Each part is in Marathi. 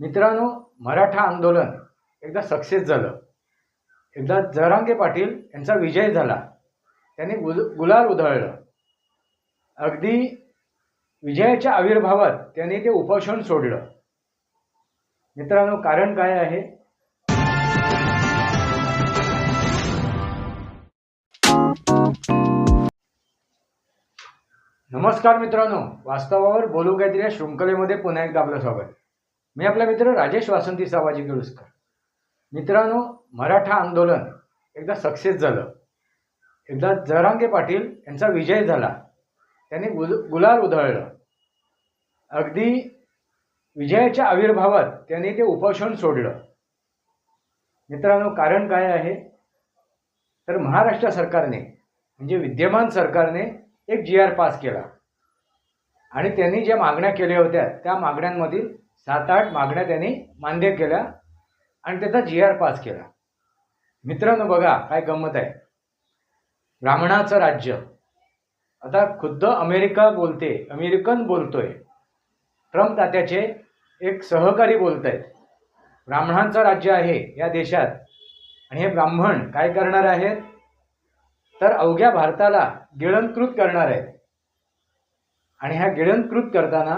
मित्रांनो मराठा आंदोलन एकदा सक्सेस झालं. एकदा जरांगे पाटील यांचा विजय झाला. त्यांनी गुल गुलाल उधळलं. अगदी विजयाच्या आविर्भावात त्यांनी ते उपोषण सोडलं. मित्रांनो कारण काय आहे? नमस्कार मित्रांनो. वास्तवावर बोलू काहीतरी या शृंखलेमध्ये पुन्हा एकदा आपलं स्वागत. मी आपला मित्र राजेश वासंती सावाजी केळुसकर. मित्रांनो मराठा आंदोलन एकदा सक्सेस झालं. एकदा जरांगे पाटील यांचा विजय झाला. त्यांनी गुल गुलाल उधळलं. अगदी विजयाच्या आविर्भावात त्यांनी ते उपोषण सोडलं. मित्रांनो कारण काय आहे? तर महाराष्ट्र सरकारने म्हणजे विद्यमान सरकारने एक जी आर पास केला. आणि त्यांनी ज्या मागण्या केल्या होत्या त्या मागण्यांमधील सात आठ मागण्या त्यांनी मान्य केल्या आणि त्याचा जी आर पास केला. मित्रांनो बघा काय गंमत आहे. ब्राह्मणाचं राज्य. आता खुद्द अमेरिका बोलते अमेरिकन बोलतोय. ट्रम्प तात्याचे एक सहकारी बोलत आहेत ब्राह्मणांचं राज्य आहे या देशात. आणि हे ब्राह्मण काय करणार आहेत? तर अवघ्या भारताला गिळंकृत करणार आहेत. आणि ह्या गिळंकृत करताना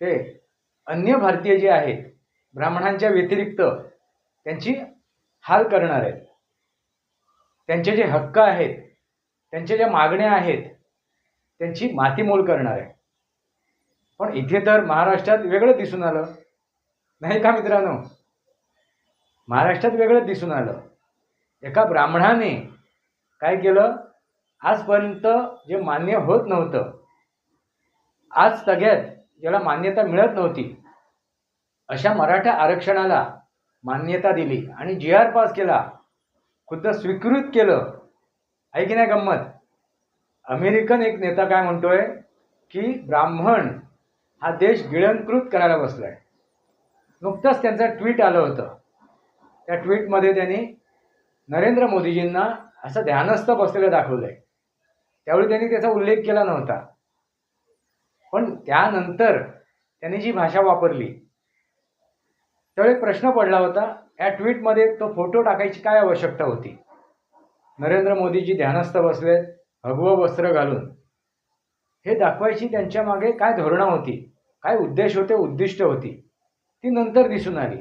ते अन्य भारतीय जे आहेत ब्राह्मणांच्या व्यतिरिक्त त्यांची हाल करणार आहेत. त्यांचे जे हक्क आहेत त्यांच्या ज्या मागण्या आहेत त्यांची मातीमोल करणार आहे पण इथे तर महाराष्ट्रात वेगळं दिसून आलं. नाही का मित्रांनो? महाराष्ट्रात वेगळं दिसून आलं. एका ब्राह्मणाने काय केलं? आजपर्यंत जे मान्य होत नव्हतं. आज सगळ्यात ज्याला मान्यता मिळत नव्हती. अशा मराठा आरक्षणाला मान्यता दिली आणि जी आर पास केला. खुद्द स्वीकृत केलं. आहे की नाही गंमत? अमेरिकन एक नेता काय म्हणतोय? की ब्राह्मण हा देश गिळंकृत करायला बसलाय. नुकतंच त्यांचं ट्विट आलं होतं. त्या ट्विटमध्ये त्यांनी नरेंद्र मोदीजींना असं ध्यानस्थ बसलेलं दाखवलंय. त्यावेळी त्यांनी त्याचा उल्लेख केला नव्हता. पण त्यानंतर त्यांनी जी भाषा वापरली त्यावेळी एक प्रश्न पडला होता. या ट्विटमध्ये तो फोटो टाकायची काय आवश्यकता होती? नरेंद्र मोदीजी ध्यानस्थ बसलेत भगवं वस्त्र घालून. हे दाखवायची त्यांच्या मागे काय धोरणं होती? काय उद्देश होते? उद्दिष्ट होती? ती नंतर दिसून आली.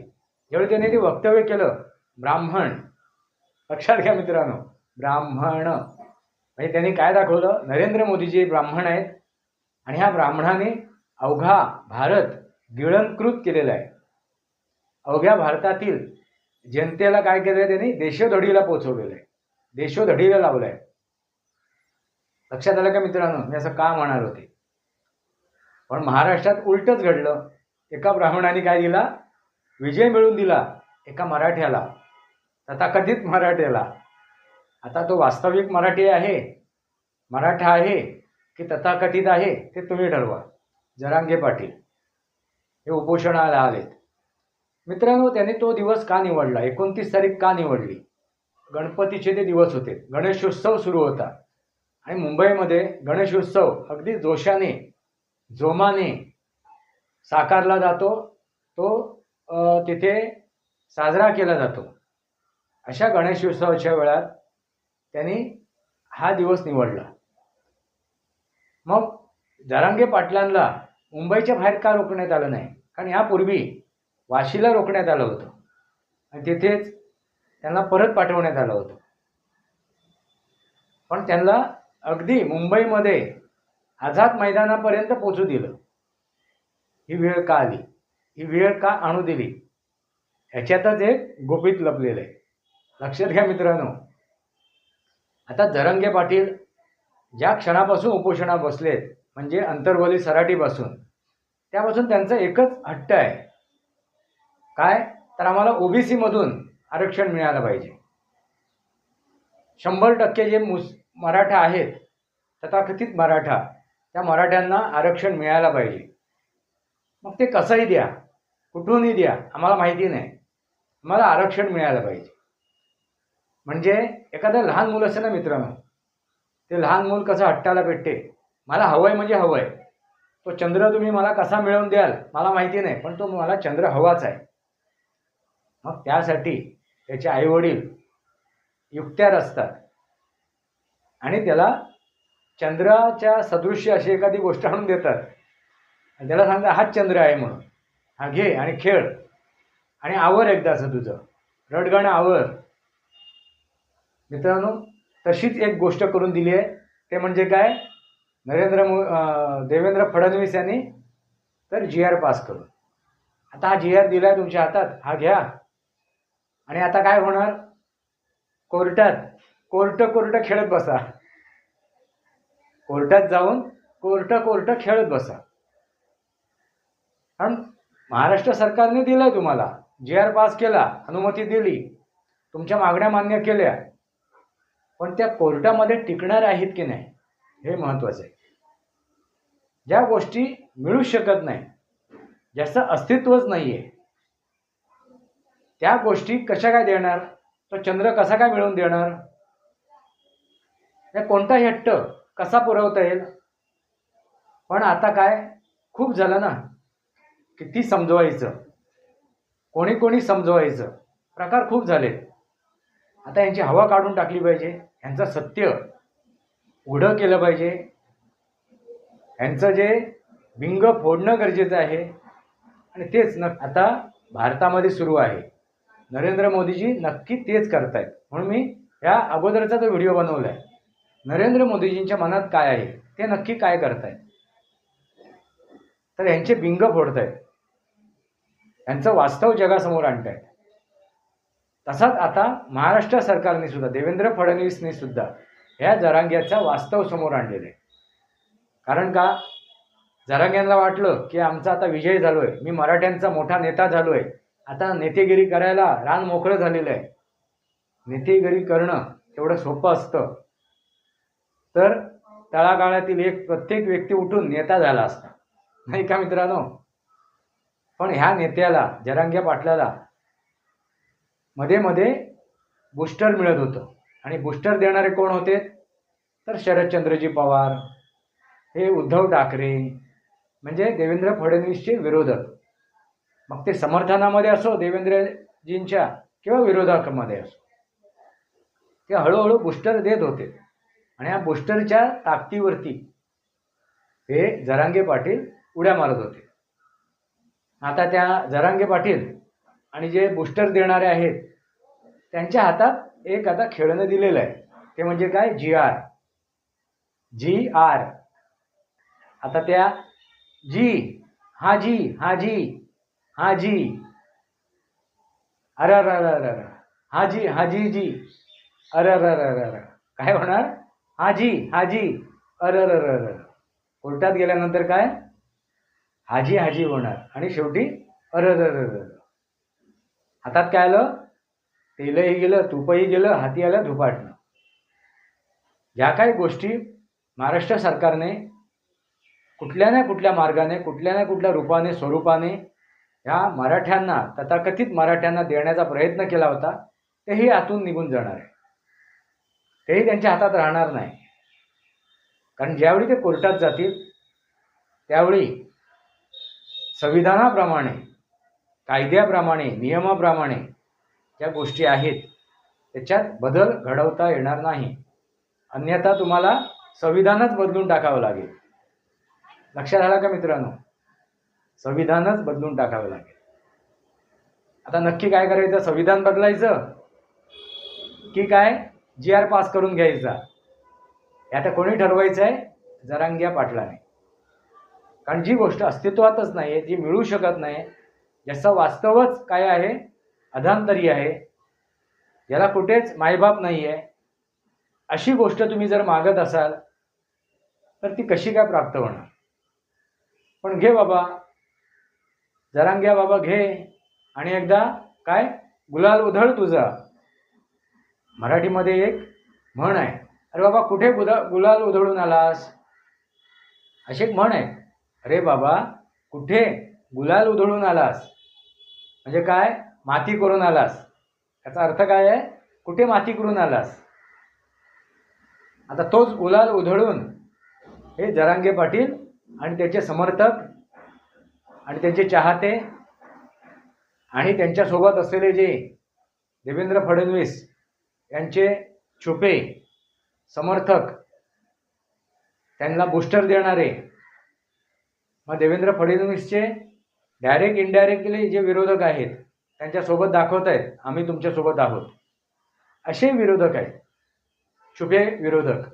ज्यावेळी त्याने ते वक्तव्य केलं. ब्राह्मण. लक्षात घ्या मित्रांनो. ब्राह्मण. म्हणजे त्यांनी काय दाखवलं? नरेंद्र मोदीजी ब्राह्मण आहेत. आणि ह्या ब्राह्मणाने अवघा भारत गिळंकृत केलेला आहे. अवघ्या भारतातील जनतेला काय केलं आहे त्यांनी? देशोधडीला पोचवलेलं आहे. देशोधडीला लावलं आहे लक्षात आलं का मित्रांनो? मी असं का म्हणार होते? पण महाराष्ट्रात उलटच घडलं. एका ब्राह्मणाने काय दिला? विजय मिळवून दिला एका मराठ्याला. तथाकथित मराठ्याला. आता तो वास्तविक मराठी आहे. मराठा आहे. की तथाकथित आहे ते तुम्ही ठरवा जरांगे पाटील हे उपोषणाला आलेत. मित्रांनो त्यांनी तो दिवस का निवडला? एकोणतीस तारीख का निवडली? गणपतीचे ते दिवस होते. गणेशोत्सव सुरू होता. आणि मुंबईमध्ये गणेशोत्सव अगदी जोशाने जोमाने साकारला जातो. तो तिथे साजरा केला जातो. अशा गणेशोत्सवाच्या वेळात त्यांनी हा दिवस निवडला. मग जरांगे पाटलांना मुंबईच्या बाहेर का रोखण्यात आलं नाही? कारण यापूर्वी वाशीला रोखण्यात आलं होतं. आणि तिथेच त्यांना परत पाठवण्यात आलं होतं. पण त्यांना अगदी मुंबईमध्ये आझाद मैदानापर्यंत पोचू दिलं. ही वेळ का आली? ही वेळ का आणू दिली? ह्याच्यातच एक गुपित लपलेलं आहे. लक्षात घ्या मित्रांनो. आता जरंगे पाटील ज्या क्षणापासून उपोषणा बसलेत म्हणजे अंतर्वली सराटीपासून त्यापासून त्यांचा एकच हट्ट आहे. काय? तर आम्हाला ओबीसीमधून आरक्षण मिळालं पाहिजे. शंभर टक्के जे मुस मराठा आहेत तथाकथित मराठा त्या मराठ्यांना आरक्षण मिळायला पाहिजे. मग ते कसंही द्या कुठूनही द्या आम्हाला माहिती नाही. आम्हाला आरक्षण मिळायला पाहिजे. म्हणजे एखादं लहान मुलं असेल ना मित्रांनो ते लहान मूल कसं हट्टाला भेटते? मला हवंय म्हणजे हवंय. तो चंद्र तुम्ही मला कसा मिळवून द्याल? मला माहिती नाही पण तो मला चंद्र हवाच आहे. मग त्यासाठी त्याचे आईवडील युक्त्या रचतात आणि त्याला चंद्राच्या सदृश्य अशी एखादी गोष्ट आणून देतात. आणि त्याला सांगतात हाच चंद्र आहे म्हणून. हा घे आणि खेळ. आणि आवर एकदाचं तुझं. रडगाणं आवर. मित्रांनो तशीच एक गोष्ट करून दिली आहे. ते म्हणजे काय? नरेंद्र मो देवेंद्र फडणवीस यांनी तर जी आर पास करून. आता हा जी आर दिला आहे तुमच्या हातात हा घ्या. आणि आता काय होणार? कोर्टात कोर्ट कोर्ट खेळत बसा. कोर्टात जाऊन कोर्ट कोर्ट खेळत बसा. कारण महाराष्ट्र सरकारने दिलंय तुम्हाला. जी आर पास केला अनुमती दिली. तुमच्या मागण्या मान्य केल्या. पण त्या कोर्टामध्ये टिकणार आहेत की नाही हे महत्वाचं आहे. ज्या गोष्टी मिळू शकत नाही ज्याचं अस्तित्वच नाही आहे त्या गोष्टी कशा काय देणार? तो चंद्र कसा काय मिळवून देणार? या कोणता हट्ट कसा पुरवता येईल? पण आता काय खूप झालं ना किती समजवायचं कोणी कोणी समजवायचं प्रकार खूप झाले आता यांची हवा काढून टाकली पाहिजे यांचं सत्य उघडं केलं पाहिजे. यांचं जे भिंग फोडणं गरजेचं आहे. आणि तेच न आता भारतामध्ये सुरू आहे. नरेंद्र मोदीजी नक्की तेच करतायत. म्हणून मी या अगोदरचा जो व्हिडिओ बनवला आहे नरेंद्र मोदीजींच्या मनात काय आहे ते नक्की काय करतायत? तर यांचे बिंग फोडतायत. यांचं वास्तव जगासमोर आणतायत. तसाच आता महाराष्ट्र सरकारने सुद्धा देवेंद्र फडणवीसने सुद्धा ह्या जरांग्याचा वास्तव समोर आणलेलं. आहे कारण का? जरांग्यांना वाटलं की आमचा आता विजय झालो आहे मी मराठ्यांचा मोठा नेता झालो आहे आता नेतेगिरी करायला रान मोकळं झालेलं आहे. नेतेगिरी करणं तेवढं सोपं असतं. तर तळागाळातील एक प्रत्येक व्यक्ती उठून नेता झाला असता. नाही का मित्रांनो? पण ह्या नेत्याला जरांग्या पाटलाला मध्ये मध्ये बूस्टर मिळत होतं. आणि बूस्टर देणारे कोण होते? तर शरदचंद्रजी पवार हे उद्धव ठाकरे म्हणजे देवेंद्र फडणवीसचे विरोधक. मग ते समर्थनामध्ये असो देवेंद्रजींच्या किंवा विरोधकामध्ये असो. ते हळूहळू बूस्टर देत होते. आणि या बूस्टरच्या ताकदीवरती हे जरांगे पाटील उड्या मारत होते. आता त्या जरांगे पाटील आणि जे बूस्टर देणारे आहेत त्यांच्या हातात एक आता खेळणं दिलेलं आहे. ते म्हणजे काय? जी आर जी आर आता त्या जी हा जी हा जी हा जी अर अर हा जी हा जी जी अर अर काय होणार? हा जी हा जी अर अर अरे अरे कोर्टात गेल्यानंतर काय? हाजी हाजी होणार. आणि शेवटी अर अर अरे अरे हातात काय आलं? तेलही गेलं तुपही गेलं हाती आलं धुपाटणं. ह्या काही गोष्टी महाराष्ट्र सरकारने कुठल्या ना कुठल्या मार्गाने कुठल्या ना कुठल्या रूपाने स्वरूपाने ह्या मराठ्यांना तथाकथित मराठ्यांना देण्याचा प्रयत्न केला होता तेही आतून निघून जाणार आहे. तेही त्यांच्या हातात राहणार नाही. कारण ज्यावेळी ते कोर्टात जातील त्यावेळी संविधानाप्रमाणे कायद्याप्रमाणे नियमाप्रमाणे ज्या गोष्टी आहेत त्याच्यात बदल घडवता येणार नाही. अन्यथा तुम्हाला संविधानच बदलून टाकावं लागेल. लक्षात आला का मित्रांनो? संविधानच बदलून टाकावं लागेल. आता नक्की काय करायचं? संविधान बदलायचं? की काय? जी आर पास करून घ्यायचा. हे आता कोणी ठरवायचं आहे जरांग्या पाटलाने. कारण जी गोष्ट अस्तित्वातच नाही आहे जी मिळू शकत नाही याचा वास्तवच काय आहे? अधांतरी आहे. याला कुठेच मायबाप नाही आहे अशी गोष्ट तुम्ही जर मागत असाल तर ती कशी काय प्राप्त होणार? पण घे बाबा. जरांग्या बाबा घे. आणि एकदा काय? गुलाल उधळ तुझा. मराठीमध्ये एक म्हण आहे. अरे बाबा कुठे गुदा गुलाल उधळून आलास? अशी एक म्हण आहे. अरे बाबा कुठे गुलाल उधळून आलास? म्हणजे काय? माती करून आलास. याचा अर्थ काय आहे? कुठे माती करून आलास? आता तोच गुलाल उधळून हे जरांगे पाटील आणि त्याचे समर्थक आणि त्यांचे चाहते आणि त्यांच्यासोबत असलेले जे देवेंद्र फडणवीस यांचे छुपे समर्थक त्यांना बूस्टर देणारे मग देवेंद्र फडणवीसचे डायरेक्ट इनडायरेक्टली जे विरोधक आहेत त्यांच्यासोबत दाखवत आहेत आम्ही तुमच्यासोबत आहोत. असे विरोधक आहेत. छुपे विरोधक.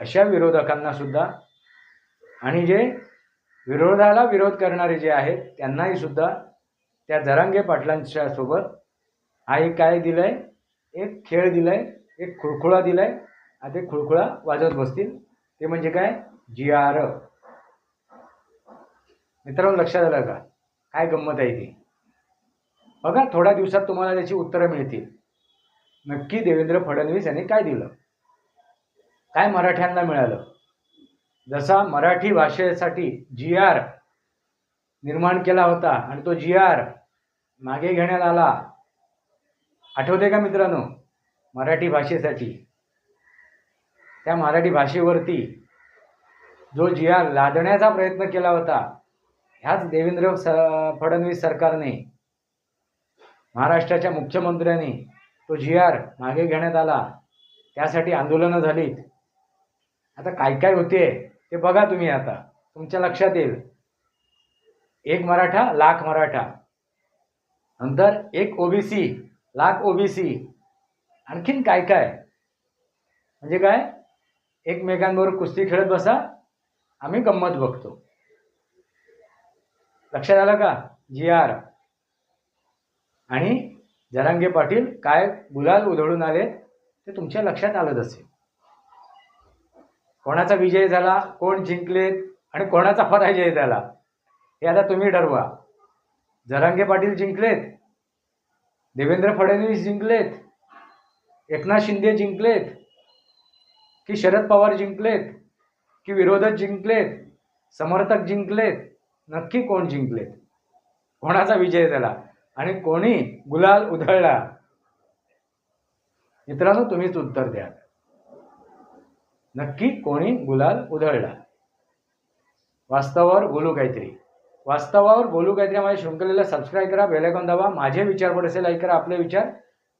अशा विरोधकांना सुद्धा आणि जे विरोधाला विरोध करणारे जे आहेत त्यांनाही सुद्धा त्या जरांगे पाटलांच्या सोबत हा एक काय दिलंय? एक खेळ दिलाय एक खुळखुळा दिलाय. आणि ते खुळखुळा वाजवत बसतील. ते म्हणजे काय? जी आर मित्रांनो लक्षात आलं का? काय गंमत आहे ती? बघा थोड्या दिवसात तुम्हाला त्याची उत्तरं मिळतील. नक्की देवेंद्र फडणवीस यांनी काय दिलं? काय मराठ्यांना मिळालं? जसा मराठी भाषेसाठी जी आर निर्माण केला होता आणि तो जी आर मागे घेण्यात आला आठवते का मित्रांनो? मराठी भाषेसाठी. त्या मराठी भाषेवरती जो जी आर लादण्याचा प्रयत्न केला होता ह्याच देवेंद्र स फडणवीस सरकारने महाराष्ट्राच्या मुख्यमंत्र्यांनी तो जी आर मागे घेण्यात आला. त्यासाठी आंदोलनं झालीत. आता काय काय होते ते बघा तुम्ही आता. तुमच्या लक्षात येईल. एक मराठा लाख मराठा. नंतर एक ओबीसी लाख ओबीसी. आणखीन काय काय? म्हणजे काय? एकमेकांबरोबर कुस्ती खेळत बसा. आम्ही गंमत बघतो. लक्षात आलं का? G R. आणि जरांगे पाटील काय गुलाल उधळून आले ते तुमच्या लक्षात आलंच असेल. कोणाचा विजय झाला कोण जिंकलेत आणि कोणाचा पराजय झाला हे आता तुम्ही ठरवा. जरांगे पाटील जिंकलेत देवेंद्र फडणवीस जिंकलेत एकनाथ शिंदे जिंकलेत की शरद पवार जिंकलेत की विरोधक जिंकलेत समर्थक जिंकलेत नक्की कोण जिंकलेत? कोणाचा विजय झाला? आणि कोणी गुलाल उधळला? मित्रांनो तुम्हीच उत्तर द्या. नक्की कोणी गुलाल उधळला? वास्तवावर बोलू काहीतरी. वास्तवावर बोलू काहीतरी माझ्या शृंखलेला सबस्क्राईब करा बेलायकॉन दाबा माझे विचार पडसे लाईक करा आपले विचार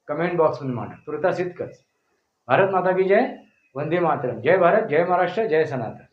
कमेंट बॉक्समध्ये मांडा. तुर्तास इतकंच. भारत माता की जय वंदे मातरम. जय भारत जय महाराष्ट्र जय सनातन.